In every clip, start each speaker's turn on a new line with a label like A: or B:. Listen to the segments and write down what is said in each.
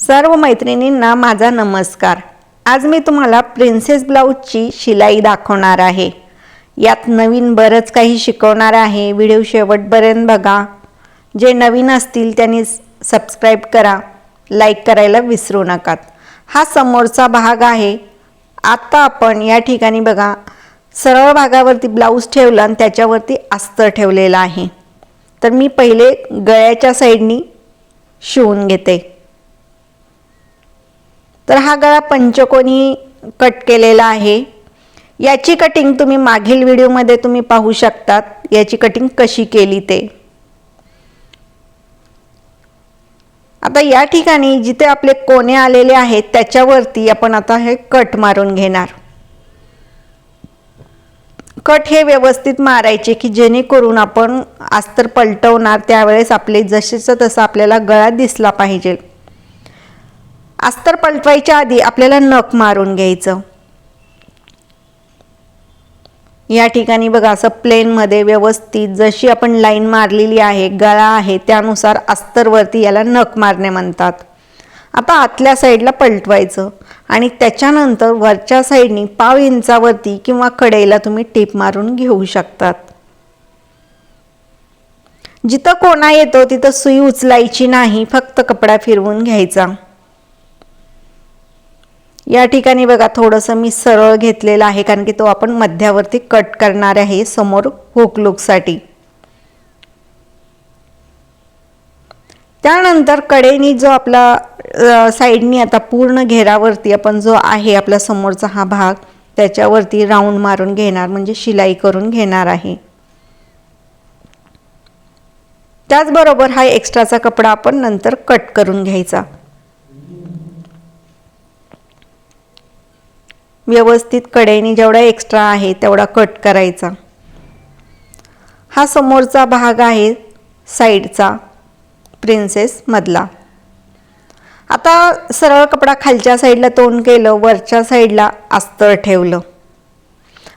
A: सर्व मैत्रिणींना माझा नमस्कार. आज मी तुम्हाला प्रिन्सेस ब्लाऊजची शिलाई दाखवणार आहे. यात नवीन बरंच काही शिकवणार आहे. व्हिडिओ शेवटपर्यंत बघा. जे नवीन असतील त्यांनी सबस्क्राईब करा. लाईक करायला विसरू नका हा समोरचा भाग आहे. आत्ता आपण या ठिकाणी बघा. सरळ भागावरती ब्लाऊज ठेवला आणि त्याच्यावरती अस्तर ठेवलेलं आहे. तर मी पहिले गळ्याच्या साईडनी शिवून घेते. तर हा गळा पंचकोनी कट केलेला आहे. याची कटिंग तुम्ही मागील व्हिडिओमध्ये तुम्ही पाहू शकतात. याची कटिंग कशी केली ते. आता या ठिकाणी जिथे आपले कोणे आलेले आहेत त्याच्यावरती आपण आता हे कट मारून घेणार. कट हे व्यवस्थित मारायचे की जेणेकरून आपण अस्तर पलटवणार त्यावेळेस आपले जसेचं तसं आपल्याला गळा दिसला पाहिजे. अस्तर पलटवायच्या आधी आपल्याला नख मारून घ्यायचं. या ठिकाणी बघा असं प्लेनमध्ये व्यवस्थित जशी आपण लाईन मारलेली आहे गळा आहे त्यानुसार अस्तरवरती याला नख मारणे म्हणतात. आता आतल्या साईडला पलटवायचं आणि त्याच्यानंतर वरच्या साईडनी पाव इंचावरती किंवा कडेला तुम्ही टीप मारून घेऊ शकतात. जिथं कोणा येतो तिथं सुई उचलायची नाही फक्त कपडा फिरवून घ्यायचा. या ठिकाणी बघा थोडंसं मी सरळ घेतलेलं आहे कारण की तो आपण मध्यावरती कट करणार आहे समोर हुक लुकसाठी त्यानंतर कडेनी जो आपला साईडनी आता पूर्ण घेरावरती आपण जो आहे आपला समोरचा हा भाग त्याच्यावरती राऊंड मारून घेणार म्हणजे शिलाई करून घेणार आहे. त्याचबरोबर हा एक्स्ट्राचा कपडा आपण नंतर कट करून घ्यायचा. व्यवस्थित कडेने जेवढा एक्स्ट्रा आहे तेवढा कट करायचा. हा समोरचा भाग आहे साईडचा प्रिन्सेसमधला आता सरळ कपडा खालच्या साईडला तोंड केलं वरच्या साईडला अस्तर ठेवलं.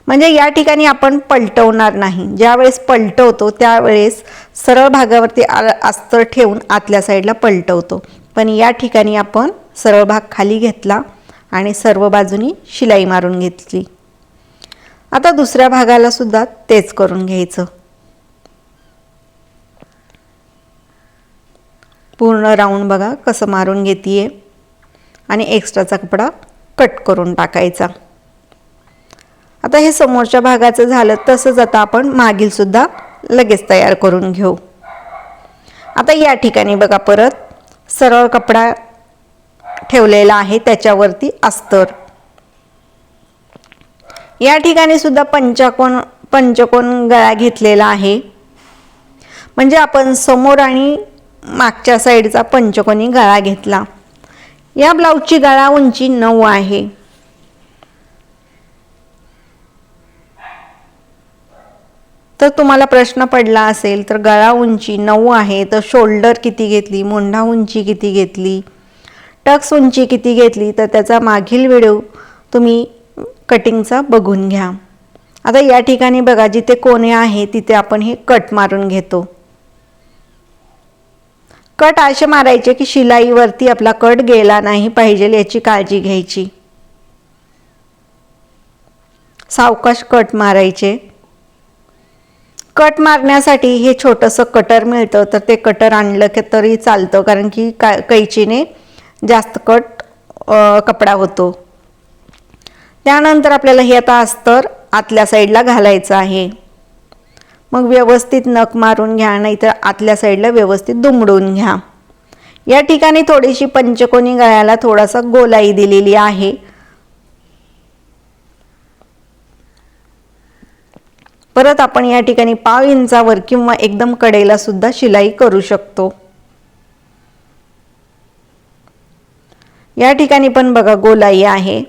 A: म्हणजे या ठिकाणी आपण पलटवणार नाही. ज्यावेळेस पलटवतो त्यावेळेस सरळ भागावरती अस्तर ठेवून आतल्या साईडला पलटवतो. पण या ठिकाणी आपण सरळ भाग खाली घेतला. आणि सर्व बाजूनी शिलाई मारून घेतली. आता दुसऱ्या भागाला सुद्धा तेच करून घ्यायचं. पूर्ण राऊंड बघा कसं मारून घेते आणि एक्स्ट्राचा कपडा कट करून टाकायचा. आता हे समोरच्या भागाचं झालं तसंच आता आपण मागीलसुद्धा लगेच तयार करून घेऊ. आता या ठिकाणी बघा परत सरळ कपडा ठेवलेला आहे त्याच्यावरती अस्तर. या ठिकाणी सुद्धा पंचकोन पंचकोन गळा घेतलेला आहे. म्हणजे आपण समोर आणि मागच्या साईडचा पंचकोनी गळा घेतला. या ब्लाऊजची गळा उंची नऊ आहे. तर तुम्हाला प्रश्न पडला असेल तर गळा उंची नऊ आहे तर शोल्डर किती घेतली मोंढा उंची किती घेतली? टक्स उंची किती घेतली तर त्याचा मागील व्हिडिओ तुम्ही कटिंगचा बघून घ्या. आता या ठिकाणी बघा जिथे कोणे आहे तिथे आपण हे कट मारून घेतो. कट असे मारायचे की शिलाईवरती आपला कट गेला नाही पाहिजे याची काळजी घ्यायची. सावकाश कट मारायचे. कट मारण्यासाठी हे छोटंसं कटर मिळतं तर ते कटर आणलं की तरी चालतं कारण की का कैचीने जास्त कट कपडा होतो. त्यानंतर आपल्याला हे आता अस्तर आतल्या साईडला घालायचं आहे. मग व्यवस्थित नख मारून घ्या नाहीतर आतल्या साईडला व्यवस्थित दुमडून घ्या. या ठिकाणी थोडीशी पंचकोनी गळ्याला थोडासा गोलाई दिलेली आहे. परत आपण या ठिकाणी पाव इंचावर किंवा एकदम कडेला सुद्धा शिलाई करू शकतो. या ठिकाणी पण बघा गोलाई आहे.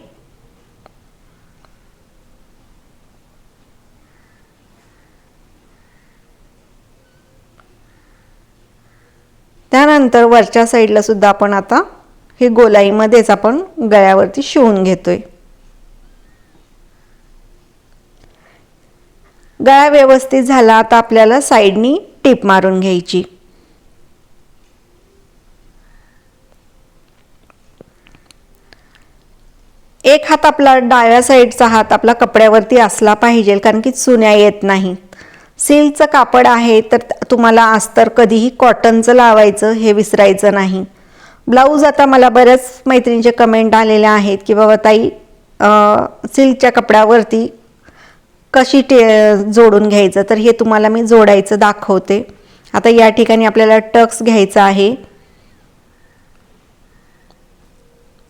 A: त्यानंतर वरच्या साईडला सुद्धा आपण आता हे गोलाईमध्येच आपण गळ्यावरती शिवून घेतोय. गळा व्यवस्थित झाला आता आपल्याला साईडनी टीप मारून घ्यायची. एक हात आपला डाव्या साईडचा हात आपला कपड्यावरती असला पाहिजे कारण की चुन्या येत नाही सिल्कचं कापड आहे तर तुम्हाला अस्तर कधीही कॉटनचं लावायचं हे विसरायचं नाही. ब्लाऊज आता मला बऱ्याच मैत्रिणीचे कमेंट आलेले आहेत की बाबा ताई सिल्कच्या कपड्यावरती कशी टे जोडून घ्यायचं? तर हे तुम्हाला मी जोडायचं दाखवते. आता या ठिकाणी आपल्याला टक्स घ्यायचा आहे.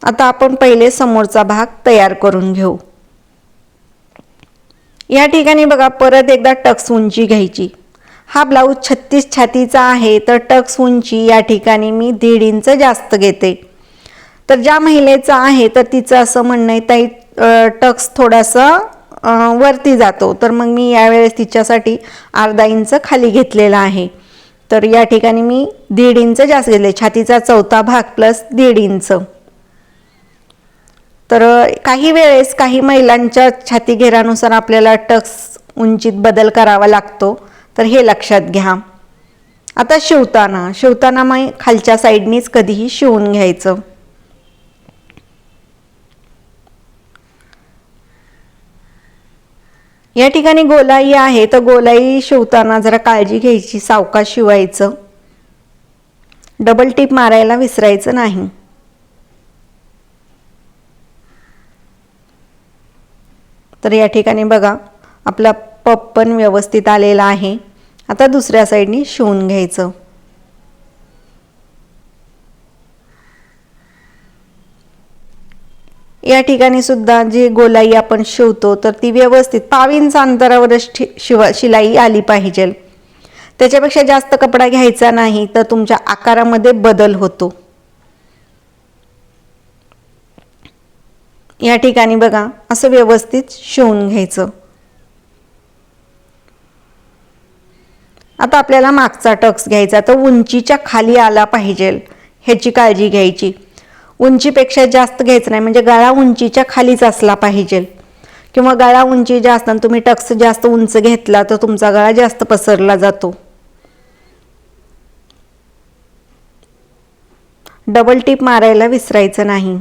A: आता आपण पहिले समोरचा भाग तयार करून घेऊ. या ठिकाणी बघा परत एकदा टक्स उंची घ्यायची. हा ब्लाऊज छत्तीस छातीचा आहे तर टक्स उंची या ठिकाणी मी दीड इंच जास्त घेते. तर ज्या महिलेचं आहे तर तिचं असं म्हणणं आहे ताई टक्स थोडासा वरती जातो. तर मग मी यावेळेस तिच्यासाठी अर्धा इंच खाली घेतलेला आहे. तर या ठिकाणी मी दीड इंच जास्त घेतले. छातीचा चौथा भाग प्लस दीड इंच. तर काही वेळेस काही महिलांच्या छाती घेरानुसार आपल्याला टक्स उंचीत बदल करावा लागतो. तर हे लक्षात घ्या. आता शिवताना शिवताना मग खालच्या साईडनीच कधीही शिवून घ्यायचं. या ठिकाणी गोलाई आहे तर गोलाई शिवताना जरा काळजी घ्यायची सावकाश शिवायचं. डबल टिप मारायला विसरायचं नाही. तर या ठिकाणी बघा आपला पप पण व्यवस्थित आलेला आहे. आता दुसऱ्या साईडनी शिवून घ्यायचं. या ठिकाणी सुद्धा जी गोलाई आपण शिवतो तर ती व्यवस्थित पावींचा अंतरावरच शिवा शिलाई आली पाहिजे. त्याच्यापेक्षा जास्त कपडा घ्यायचा नाही तर तुमच्या आकारामध्ये बदल होतो. या ठिकाणी बघा असं व्यवस्थित शिवून घ्यायचं. आता आपल्याला मागचा टक्स घ्यायचा तर उंचीच्या खाली आला पाहिजे. ह्याची काळजी घ्यायची. उंचीपेक्षा जास्त घ्यायचं नाही म्हणजे गळा उंचीच्या खालीच असला पाहिजे. किंवा गळा उंची जास्त आणि तुम्ही टक्स जास्त उंच घेतला तर तुमचा गळा जास्त पसरला जातो. डबल टिप मारायला विसरायचं नाही.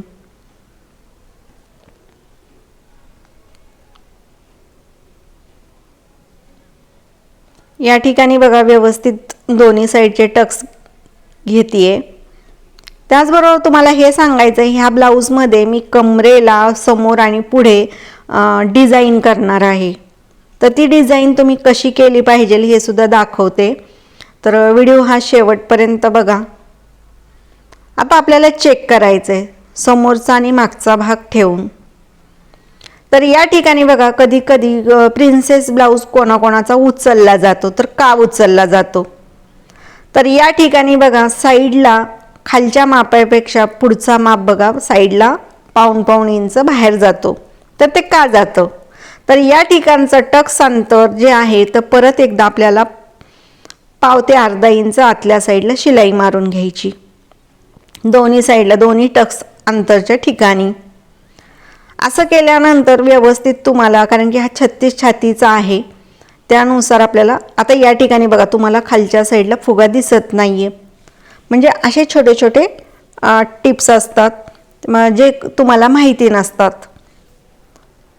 A: या ठिकाणी बघा व्यवस्थित दोन्ही साईडचे टक्स घेते त्याचबरोबर तुम्हाला हे सांगायचं आहे ह्या ब्लाऊजमध्ये मी कमरेला समोर आणि पुढे डिझाईन करणार आहे. तर ती डिझाईन तुम्ही कशी केली पाहिजे हे सुद्धा दाखवते. तर व्हिडिओ हा शेवटपर्यंत बघा. आता आपल्याला चेक करायचं आहे समोरचा आणि मागचा भाग ठेवून. तर या ठिकाणी बघा कधी कधी प्रिन्सेस ब्लाऊज कोणाकोणाचा उचलला जातो. तर का उचलला जातो? तर या ठिकाणी बघा साईडला खालच्या मापापेक्षा पुढचा माप बघा साईडला पाऊन पाऊन इंच बाहेर जातो. तर ते का जातं? तर या ठिकाणचं टक्स अंतर जे आहे तर परत एकदा आपल्याला पाव ते अर्धा इंच आतल्या साईडला शिलाई मारून घ्यायची. दोन्ही साईडला दोन्ही टक्स अंतरच्या ठिकाणी. असं केल्यानंतर व्यवस्थित तुम्हाला कारण की हा छत्तीस छातीचा आहे त्यानुसार आपल्याला आता या ठिकाणी बघा तुम्हाला खालच्या साईडला फुगा दिसत नाही आहे म्हणजे असे छोटे छोटे टिप्स असतात जे तुम्हाला माहिती नसतात.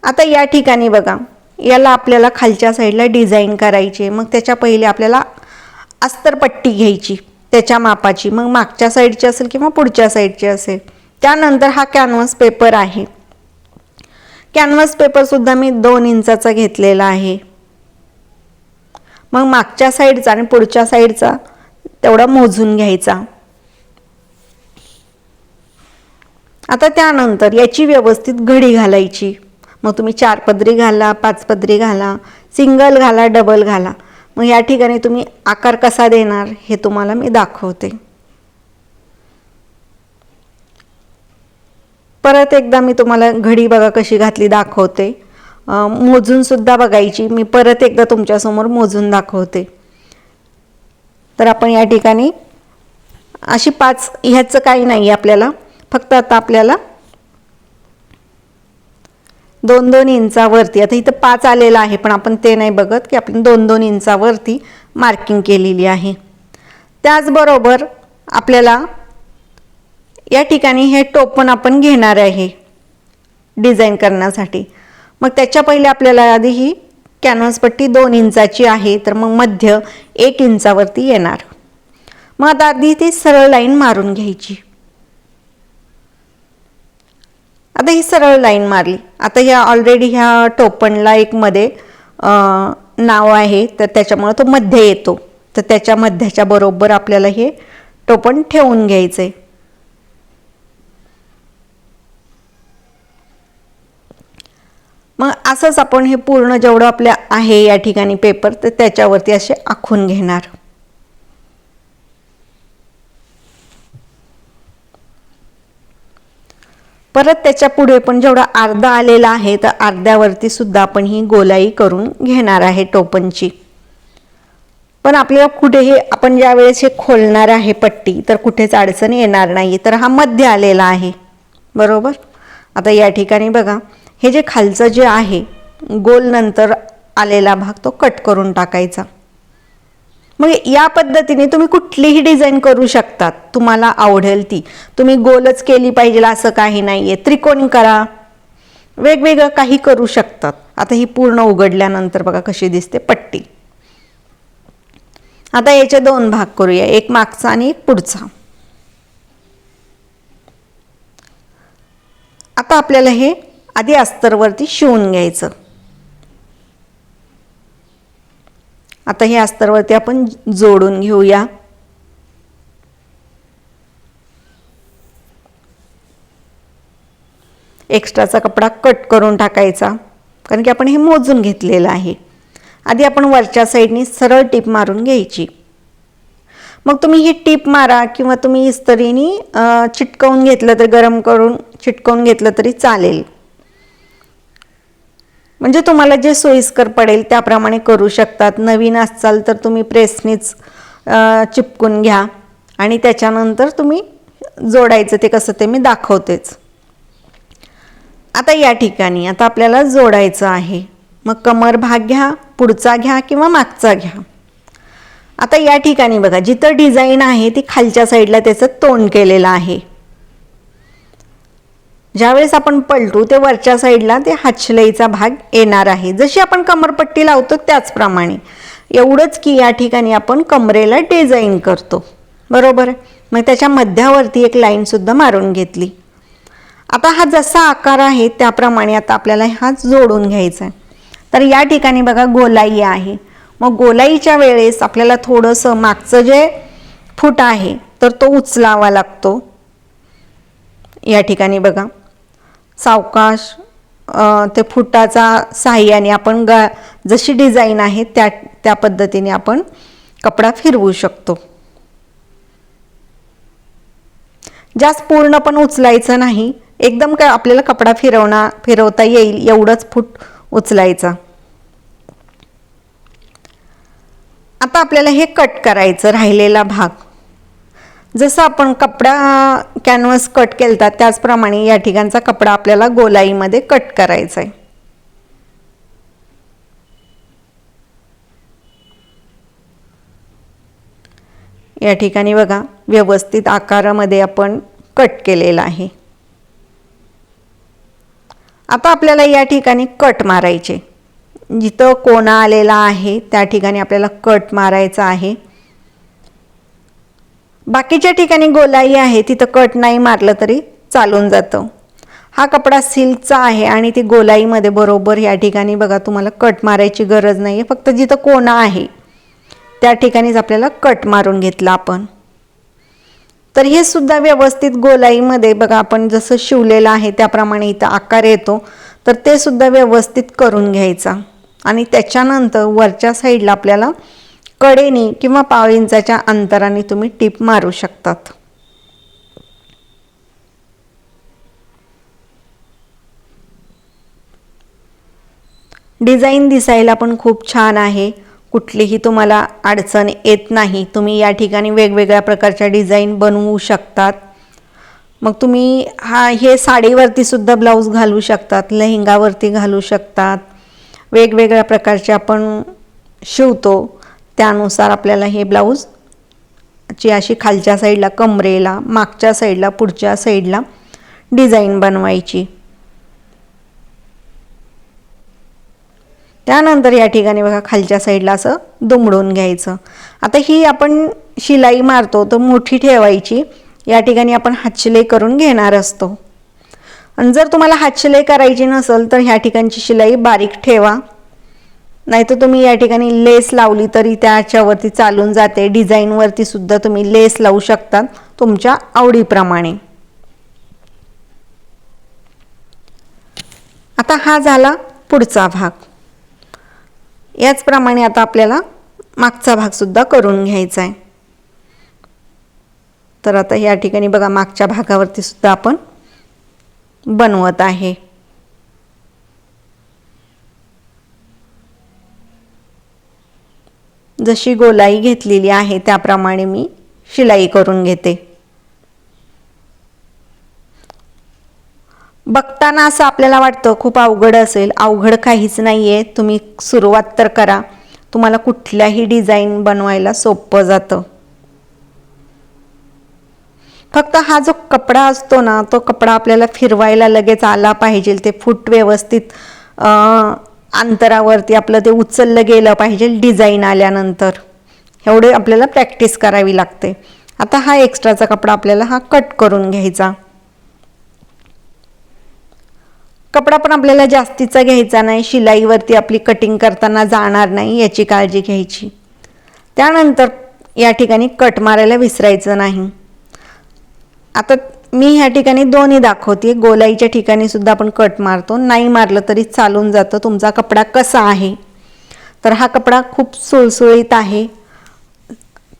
A: आता या ठिकाणी बघा याला आपल्याला खालच्या साईडला डिझाईन करायची मग त्याच्या पहिले आपल्याला अस्तरपट्टी घ्यायची त्याच्या मापाची मग मागच्या साईडची असेल किंवा पुढच्या साईडची असेल. त्यानंतर हा कॅनव्हास पेपर आहे. कॅनव्हास पेपरसुद्धा मी दोन इंचाचा घेतलेला आहे. मग मागच्या साईडचा आणि पुढच्या साईडचा तेवढा मोजून घ्यायचा. आता त्यानंतर याची व्यवस्थित घडी घालायची. मग तुम्ही चार पदरी घाला पाच पदरी घाला सिंगल घाला डबल घाला. मग या ठिकाणी तुम्ही आकार कसा देणार हे तुम्हाला मी दाखवते. परत एकदा मी तुम्हाला घडी बघा कशी घातली दाखवते. मोजूनसुद्धा बघायची. मी परत एकदा तुमच्यासमोर मोजून दाखवते. तर आपण या ठिकाणी अशी पाच ह्याचं काही नाही आपल्याला. फक्त आता आपल्याला दोन दोन इंचावरती आता इथं पाच आलेलं आहे पण आपण ते नाही बघत की आपण दोन दोन इंचावरती मार्किंग केलेली आहे. त्याचबरोबर आपल्याला या ठिकाणी हे टोपण आपण घेणार आहे डिझाईन करण्यासाठी. मग त्याच्या पहिले आपल्याला आधी ही कॅनव्हास पट्टी दोन इंचाची आहे तर मग मध्य एक इंचावरती येणार. मग आता आधी ती सरळ लाईन मारून घ्यायची. आता ही सरळ लाईन मारली. आता ह्या ऑलरेडी ह्या टोपणला एक मध्ये नाव आहे तर त्याच्यामुळे तो मध्य येतो. तर त्याच्या मध्याच्या बरोबर आपल्याला हे टोपण ठेवून घ्यायचंय. मग असंच आपण हे पूर्ण जेवढं आपल्या आहे या ठिकाणी पेपर तर त्याच्यावरती असे आखून घेणार. परत त्याच्या पुढे पण जेवढा अर्धा आलेला आहे तर अर्ध्यावरती सुद्धा आपण ही गोलाई करून घेणार आहे टोपणची. पण आपल्याला कुठेही आपण ज्या वेळेस हे खोलणार आहे पट्टी तर कुठेच अडचण येणार नाही तर हा मध्य आलेला आहे. बरोबर? आता या ठिकाणी बघा हे जे खालचं जे आहे गोल नंतर आलेला भाग तो कट करून टाकायचा. मग या पद्धतीने तुम्ही कुठलीही डिझाईन करू शकतात. तुम्हाला आवडेल ती. तुम्ही गोलच केली पाहिजे असं काही नाही आहे त्रिकोणी करा. वेगवेगळं काही करू शकतात. आता ही पूर्ण उघडल्यानंतर बघा कशी दिसते पट्टी. आता याचे दोन भाग करूया. एक मागचा आणि एक पुढचा. आता आपल्याला हे आधी अस्तरवरती शिवून घ्यायचं. आता हे अस्तरवरती आपण जोडून घेऊया. एक्स्ट्राचा कपडा कट करून टाकायचा कारण की आपण हे मोजून घेतलेलं आहे. आधी आपण वरच्या साईडनी सरळ टीप मारून घ्यायची. मग तुम्ही ही टीप मारा किंवा तुम्ही इस्तरीने चिटकवून घेतलं तर गरम करून चिटकवून घेतलं तरी चालेल. म्हणजे तुम्हाला जे सोयीस्कर पडेल त्याप्रमाणे करू शकतात. नवीन असाल तर तुम्ही प्रेसनीच चिपकून घ्या. आणि त्याच्यानंतर तुम्ही जोडायचं ते कसं ते मी दाखवतेच. आता या ठिकाणी आता आपल्याला जोडायचं आहे. मग कमर भाग घ्या पुढचा घ्या किंवा मागचा घ्या. आता या ठिकाणी बघा जिथं डिझाईन आहे ती खालच्या साईडला त्याचं तोंड केलेलं आहे. ज्यावेळेस आपण पलटू ते वरच्या साईडला ते हातशिलाईचा भाग येणार आहे. जशी आपण कमरपट्टी लावतो त्याचप्रमाणे. एवढंच की या ठिकाणी आपण कमरेला डिझाईन करतो. बरोबर? मग त्याच्या मध्यावरती एक लाईनसुद्धा मारून घेतली. आता हा जसा आकार आहे त्याप्रमाणे आता आपल्याला हा जोडून घ्यायचा आहे. तर या ठिकाणी बघा गोलाई आहे. मग गोलाईच्या वेळेस आपल्याला थोडंसं मागचं जे फूट आहे तर तो उचलावा लागतो. या ठिकाणी बघा. सावकाश ते फुटाचा साह्याने आपण गा जशी डिझाईन आहे त्या त्या पद्धतीने आपण कपडा फिरवू शकतो. जास्त पूर्ण पण उचलायचं नाही. एकदम काय आपल्याला कपडा फिरवणा फिरवता येईल एवढंच फूट उचलायचा. आता आपल्याला हे कट करायचं राहिलेला भाग. जसं आपण कपडा कॅनव्हस कट केलता त्याचप्रमाणे या ठिकाणचा कपडा आपल्याला गोलाईमध्ये कट करायचा आहे या ठिकाणी बघा व्यवस्थित आकारामध्ये आपण कट केलेला आहे. आता आपल्याला या ठिकाणी कट मारायचे. जिथं कोणा आलेला आहे त्या ठिकाणी आपल्याला कट मारायचा आहे. बाकीच्या ठिकाणी गोलाई आहे तिथं कट नाही मारलं तरी चालून जातं. हा कपडा सिल्कचा आहे आणि ती गोलाईमध्ये बरोबर या ठिकाणी बघा तुम्हाला कट मारायची गरज नाही आहे फक्त जिथं कोणा आहे त्या ठिकाणीच आपल्याला कट मारून घेतला आपण. तर हे सुद्धा व्यवस्थित गोलाईमध्ये बघा आपण जसं शिवलेलं आहे त्याप्रमाणे इथं आकार येतो तर ते सुद्धा व्यवस्थित करून घ्यायचा. आणि त्याच्यानंतर वरच्या साईडला आपल्याला कडेनी किंवा पाव इंचाच्या अंतराने तुम्ही टीप मारू शकतात. डिझाईन दिसायला पण खूप छान आहे. कुठलीही तुम्हाला अडचण येत नाही. तुम्ही या ठिकाणी वेगवेगळ्या प्रकारच्या डिझाईन बनवू शकतात. मग तुम्ही हा हे साडीवरती सुद्धा ब्लाऊज घालू शकतात लेहंगावरती घालू शकतात. वेगवेगळ्या प्रकारचे आपण शिवतो. त्यानुसार आपल्याला हे ब्लाऊज ची अशी खालच्या साईडला कमरेला मागच्या साईडला पुढच्या साईडला डिझाईन बनवायची. त्यानंतर या ठिकाणी बघा खालच्या साईडला असं दुमडून घ्यायचं. आता ही आपण शिलाई मारतो तर मोठी ठेवायची. या ठिकाणी आपण हातशिलाई करून घेणार असतो. आणि जर तुम्हाला हातशिले करायची नसेल तर ह्या ठिकाणची शिलाई बारीक ठेवा. नाहीतर तुम्ही या ठिकाणी लेस लावली तरी त्याच्यावरती चालून जाते. डिझाईनवरती सुद्धा तुम्ही लेस लावू शकतात तुमच्या आवडीप्रमाणे. आता हा झाला पुढचा भाग. याचप्रमाणे आता आपल्याला मागचा भाग सुद्धा करून घ्यायचा आहे. तर आता या ठिकाणी बघा मागच्या भागावरती सुद्धा आपण बनवत आहे. जशी गोलाई घेतलेली आहे त्याप्रमाणे मी शिलाई करून घेते. बघताना असं आपल्याला वाटतं खूप अवघड असेल. अवघड काहीच नाही आहे तुम्ही सुरुवात तर करा. तुम्हाला कुठल्याही डिझाईन बनवायला सोपं जातं. फक्त हा जो कपडा असतो ना तो कपडा आपल्याला फिरवायला लगेच आला पाहिजे. ते फूट व्यवस्थित अंतरावरती आपलं ते उचललं गेलं पाहिजे डिझाईन आल्यानंतर. एवढे आपल्याला प्रॅक्टिस करावी लागते. आता हा एक्स्ट्राचा कपडा आपल्याला हा कट करून घ्यायचा. कपडा पण आपल्याला जास्तीचा घ्यायचा नाही शिलाईवरती आपली कटिंग करताना जाणार नाही याची काळजी घ्यायची. त्यानंतर या ठिकाणी कट मारायला विसरायचं नाही. आता मी ह्या ठिकाणी दोन्ही दाखवते गोलाईच्या ठिकाणी सुद्धा आपण कट मारतो. नाही मारलं तरी चालून जातं. तुमचा कपडा कसा आहे? तर हा कपडा खूप सुळसुळीत आहे.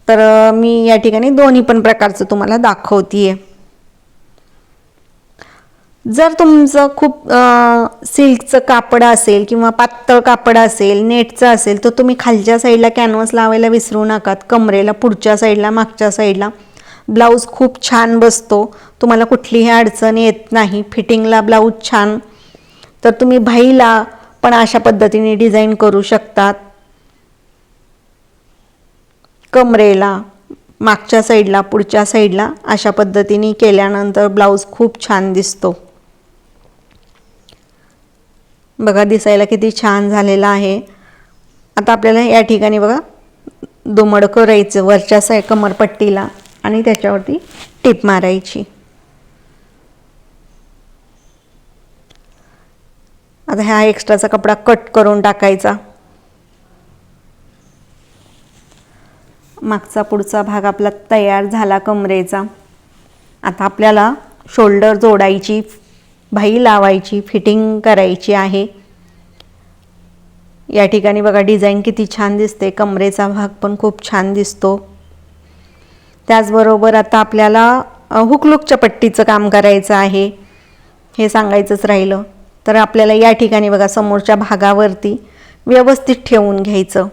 A: तर मी या ठिकाणी दोन्ही पण प्रकारचं तुम्हाला दाखवते जर तुमचं खूप सिल्कचं कापड असेल किंवा पातळ कापड असेल नेटचं असेल तर तुम्ही खालच्या साईडला कॅनव्हास लावायला विसरू नका कमरेला पुढच्या साईडला मागच्या साईडला. ब्लाऊज खूप छान बसतो. तुम्हाला कुठलीही अडचण येत नाही. फिटिंगला ब्लाऊज छान. तर तुम्ही भाईला पण अशा पद्धतीने डिझाईन करू शकतात. कमरेला मागच्या साईडला पुढच्या साईडला अशा पद्धतीने केल्यानंतर ब्लाऊज खूप छान दिसतो. बघा दिसायला किती छान झालेला आहे. आता आपल्याला या ठिकाणी बघा दुमड करायचं वरच्या साय कमरपट्टीला आणि त्याच्यावरती टीप मारायची. आता ह्या एक्स्ट्राचा कपडा कट करून टाकायचा. मागचा पुढचा भाग आपला तयार झाला कमरेचा. आता आपल्याला शोल्डर जोडायची भाई लावायची फिटिंग करायची आहे. या ठिकाणी बघा डिझाईन किती छान दिसते. कमरेचा भाग पण खूप छान दिसतो. त्याचबरोबर आता आपल्याला हुकलुकच्या पट्टीचं काम करायचं आहे. हे सांगायचंच राहिलं. तर आपल्याला या ठिकाणी बघा समोरच्या भागावरती व्यवस्थित ठेवून घ्यायचं.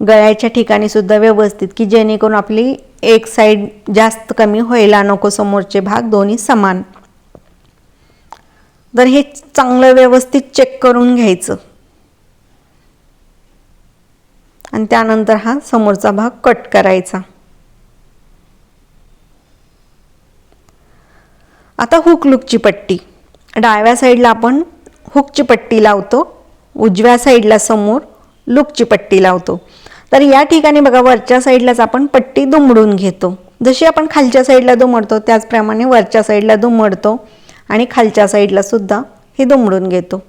A: गळ्याच्या ठिकाणी सुद्धा व्यवस्थित की जेणेकरून आपली एक साईड जास्त कमी व्हायला नको समोरचे भाग दोन्ही समान. तर हे चांगलं व्यवस्थित चेक करून घ्यायचं. आणि त्यानंतर हा समोरचा भाग कट करायचा. आता हुक लुकची पट्टी. डाव्या साईडला आपण हुकची पट्टी लावतो उजव्या साईडला समोर लुकची पट्टी लावतो. तर या ठिकाणी बघा वरच्या साईडलाच आपण पट्टी दुमडून घेतो. जशी आपण खालच्या साईडला दुमडतो त्याचप्रमाणे वरच्या साईडला दुमडतो आणि खालच्या साईडला सुद्धा हे दुमडून घेतो.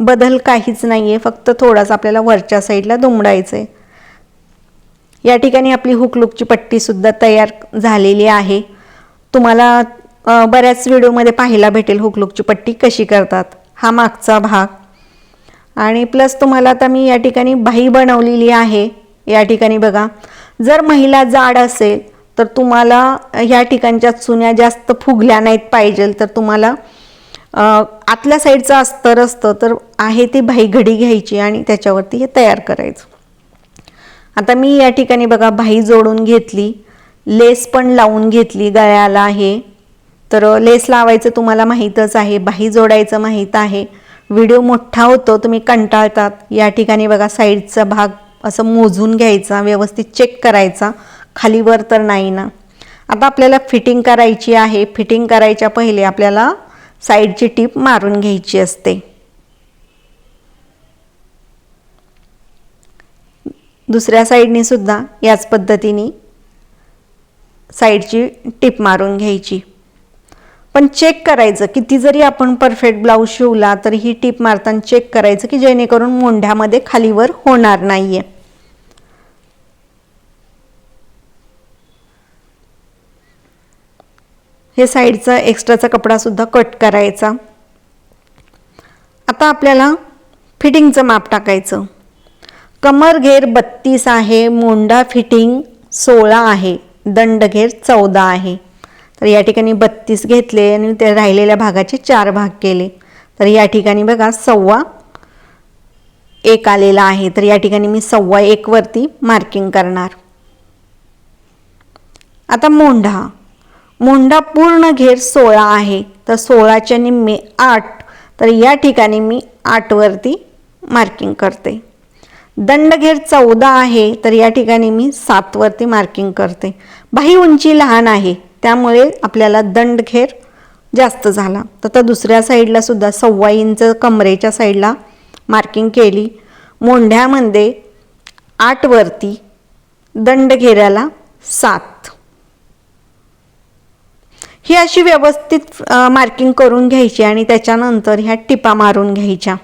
A: बदल काहीच नाही आहे फक्त थोडासा आपल्याला वरच्या साईडला दुमडायचं आहे या ठिकाणी आपली हुकलुकची पट्टीसुद्धा तयार झालेली आहे. तुम्हाला बऱ्याच व्हिडिओमध्ये पाहायला भेटेल हुकलुकची पट्टी कशी करतात. हा मागचा भाग. आणि प्लस तुम्हाला आता मी या ठिकाणी बाही बनवलेली आहे. या ठिकाणी बघा. जर महिला जाड असेल तर तुम्हाला ह्या ठिकाणच्या चुन्या जास्त फुगल्या नाहीत पाहिजे. तर तुम्हाला आतल्या साईडचं अस्तर असतं तर आहे ती भाई घडी घ्यायची आणि त्याच्यावरती हे तयार करायचं. आता मी या ठिकाणी बघा भाई जोडून घेतली. लेस पण लावून घेतली गळ्याला आहे तर लेस लावायचं तुम्हाला माहीतच आहे बाही जोडायचं माहीत आहे. व्हिडिओ मोठा होतो तुम्ही कंटाळतात. या ठिकाणी बघा साईडचा भाग असं मोजून घ्यायचा व्यवस्थित चेक करायचा. खालीवर तर नाही ना. आता आपल्याला फिटिंग करायची आहे. फिटिंग करायच्या पहिले आपल्याला साईडची टीप मारून घ्यायची असते. दुसऱ्या साईडने सुद्धा याच पद्धतीने साईडची टीप मारून घ्यायची. पण चेक करायचं. किती जरी आपण परफेक्ट ब्लाऊज शिवला तरी ही टीप मारताना चेक करायचं की जेणेकरून मोंढ्यामध्ये खालीवर होणार नाही आहे हे साईडचा एक्स्ट्राचा कपडासुद्धा कट करायचा. आता आपल्याला फिटिंगचं माप टाकायचं. कमर घेर बत्तीस आहे मोंडा फिटिंग सोळा आहे दंडघेर चौदा आहे. तर या ठिकाणी बत्तीस घेतले आणि त्या राहिलेल्या भागाचे चार भाग केले. तर या ठिकाणी बघा सव्वा एक आलेला आहे. तर या ठिकाणी मी सव्वा एकवरती मार्किंग करणार. आता मोंढा. मोंढा पूर्ण घेर सोळा आहे. तर सोळाच्या निम्मे आठ. तर या ठिकाणी मी आठवरती मार्किंग करते. दंडघेर चौदा आहे. तर या ठिकाणी मी सातवरती मार्किंग करते. बाही उंची लहान आहे. त्यामुळे आपल्याला दंडघेर जास्त झाला. तर दुसऱ्या साईडला सुद्धा सव्वा इंच कमरेच्या साईडला मार्किंग केली. मोंढ्यामध्ये आठवरती दंडघेऱ्याला सात. ही अशी व्यवस्थित मार्किंग करून घ्यायची आणि त्याच्यानंतर ह्या टिपा मारून घ्यायच्या.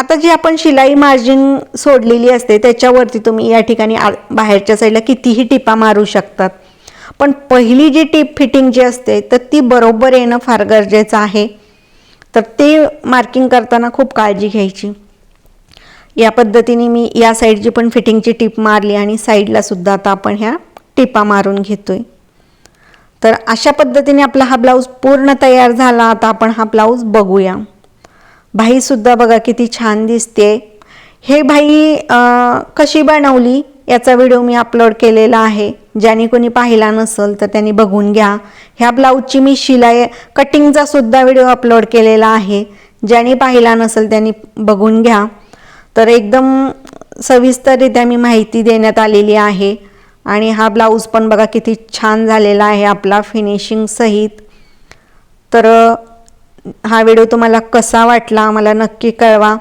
A: आता जी आपण शिलाई मार्जिन सोडलेली असते त्याच्यावरती तुम्ही या ठिकाणी बाहेरच्या साईडला कितीही टिपा मारू शकतात. पण पहिली जी टिप फिटिंग जी असते तर ती बरोबर येणं फार गरजेचं आहे. तर ते मार्किंग करताना खूप काळजी घ्यायची. या पद्धतीने मी या साईडची पण फिटिंगची टिप मारली आणि साईडला सुद्धा आता आपण ह्या टिपा मारून घेतोय. तर अशा पद्धतीने आपला हा ब्लाऊज पूर्ण तयार झाला. आता आपण हा ब्लाऊज बघूया. भाईसुद्धा बघा किती छान दिसते. हे भाई कशी बनवली? याचा व्हिडिओ मी अपलोड केलेला आहे. ज्याने कोणी पाहिला नसेल तर त्यांनी बघून घ्या. ह्या ब्लाऊजची मी शिलाई कटिंगचा सुद्धा व्हिडिओ अपलोड केलेला आहे. ज्याने पाहिला नसेल त्यांनी बघून घ्या. तर एकदम सविस्तररित्या मी माहिती देण्यात आलेली आहे. आणि हा ब्लाऊज पण बघा किती छान झालेला आहे आपला फिनिशिंग सहित. तर हा व्हिडिओ तुम्हाला कसा वाटला मला नक्की कळवा.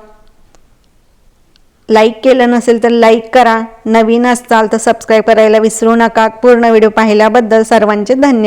A: लाईक केलं नसेल तर लाईक करा. नवीन असताल तर सबस्क्राईब करायला विसरू नका. पूर्ण व्हिडिओ पाहिल्याबद्दल सर्वांचे धन्यवाद.